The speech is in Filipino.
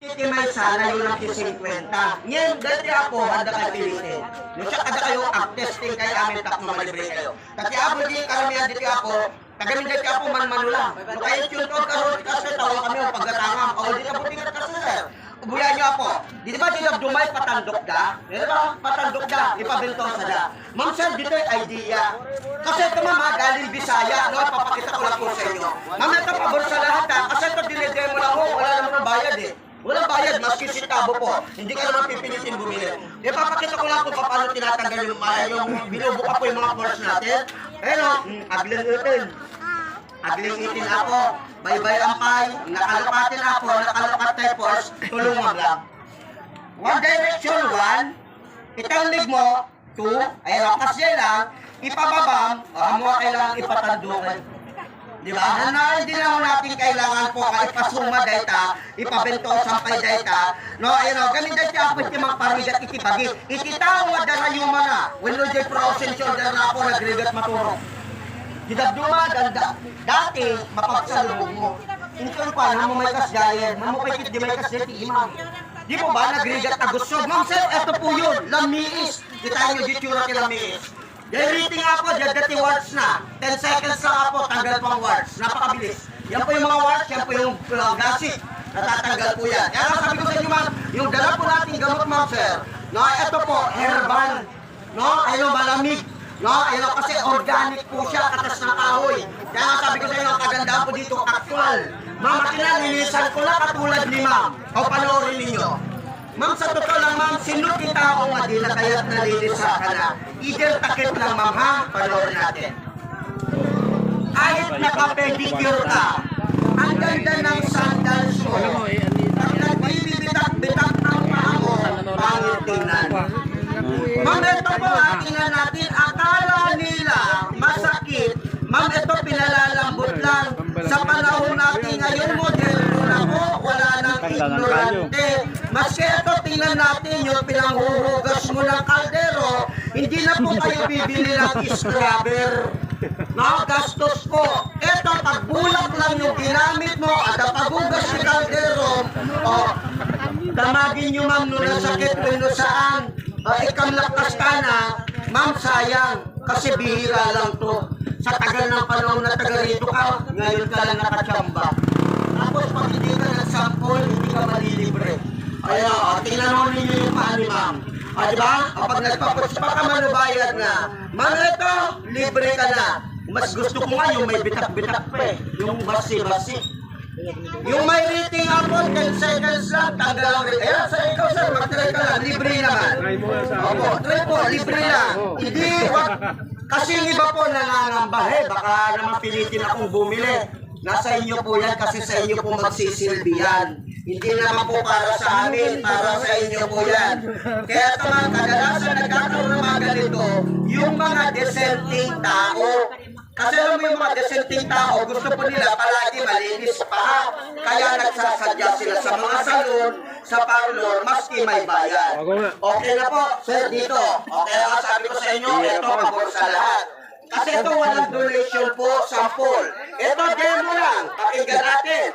Titi may sana yung lang 50. Ngayon, dati ako, handa kayo pilitin. Yung siya kada kayo, ag-testing kayo amin, tak na malibre kayo. Kasi ako, di karamihan dito ako, tagamin dito ako man-mano lang. No, kayo tune out karon kasi tawa kami ang pagkatangam. O, di na po tingkat kasi sir. Ubuyan niyo ako. Di ba di dumay patandok da? Di ba patandok da? Ipabinto sa da. Ma'am sir, dito yung idea. Kasi ito ma'am, galing Bisaya, no? Ipapakita ko lang po sa inyo. Ma'am, ito pabor sa lahat ha. Kasi ito dinedemo lang ho, wala naman bayad eh. Walang bayad, maski sitabo po. Hindi ka naman pipilitin bumili. Ipapakita ko lang kung paano tinatanggal yung, uh, yung binubuka po yung mga pores natin. Pero, mm, agling itin. Agling itin ako. Bye-bye ampay. Nakalupatin ako. Nakalupat tayo pores. Tulungan lang. One direction, one. Itanglig mo, two. Ayan, kasi lang. Ipababam. Ah, mo kailangan ipatandukan. Di ba? Na hindi na natin kailangan po ka ipasuma data, ipabento sampay data. No, ayun o, ganun data ako iti magparigat iti bagi. Iti tao nga dara mga. When no jay shoulder na ako nagrigat maturo. Didabduma, ganda. Dati, mapagsalubog mo. Inkan pa, na mo may kasgayan. Mamupay di may kasgayan ti imam. Di mo ba nagrigat na gusto? Ma'am sir, eto po yun. Lamiis. Kita nyo, di tsura ti lamiis. Dahil rating ako, dati words na. 10 seconds lang ako, tanggal pang words. Napakabilis. Yan po yung mga words, yan po yung uh, gasi. Natatanggal po yan. Kaya sabi ko sa inyo ma'am, yung dala po nating gamot ma'am sir, no, ito po, herbal. No, ayun, malamig. No, ayun, kasi organic po siya, katas ng kahoy. Kaya sabi ko sa inyo, ang po dito, actual. Ma'am, kinalinisan ko na katulad ni ma'am. O panoorin ninyo. Ma'am, sa totoo lang, ma'am, sinut kita ako nga di na kaya't nalilisa ka na. Either takip lang, ma'am, ha? Panoorin natin. Kahit naka-pedicure ka, ang ganda ng sandals mo. Pag nagbibitak-bitak ng paa mo, pangit tingnan. Ma'am, ito po, ha, tingnan natin, akala nila masakit. Ma'am, ito pinalalambot lang. Sa panahon natin ngayon, moderno na po, wala nang ignorante. Maski ito, tingnan natin yung pinanghuhugas mo ng kaldero, hindi na po kayo bibili ng scrubber. No, gastos po. Ito, pagbulak lang yung ginamit mo at ang paghugas ni kaldero, o, damagin nyo ma'am nung nasakit o no saan, uh, ikamlakas ka na, ma'am sayang, kasi bihira lang to. Sa tagal ng panahon na taga rito ka, ngayon ka lang nakatsamba. Tapos pag hindi ka nag-sample, hindi ka malilibre. Ayan, o, tingnan mo ninyo yung paa ni ma'am. O, di ba? O, pag nagpapuspa ka manubayad na, ma'am, ito, libre ka na. Mas gusto ko nga yung may bitak-bitak pa eh. Yung basi-basi. Yung may rating ako, 10 seconds lang, tanggal ang rating. Ayan, sa ikaw sir, mag-try ka lang, libre naman. Opo, try po, libre lang. Hindi, wag, kasi yung iba po nangangamba, eh, baka naman pilitin akong bumili. Nasa inyo po yan kasi sa inyo po magsisilbi yan. Hindi naman po para sa amin, para sa inyo po yan. Kaya ito mga kadalasan nagkakaroon ng mga ganito, yung mga dissenting tao. Kasi alam mo yung mga dissenting tao, gusto po nila palagi malinis pa. Kaya nagsasadya sila sa mga salon, sa parlor, maski may bayad. Okay na po, sir, dito. Okay na sabi ko sa inyo, ito pabor sa lahat. Kasi ito walang donation po, sample. Ito demo lang, pakinggan natin.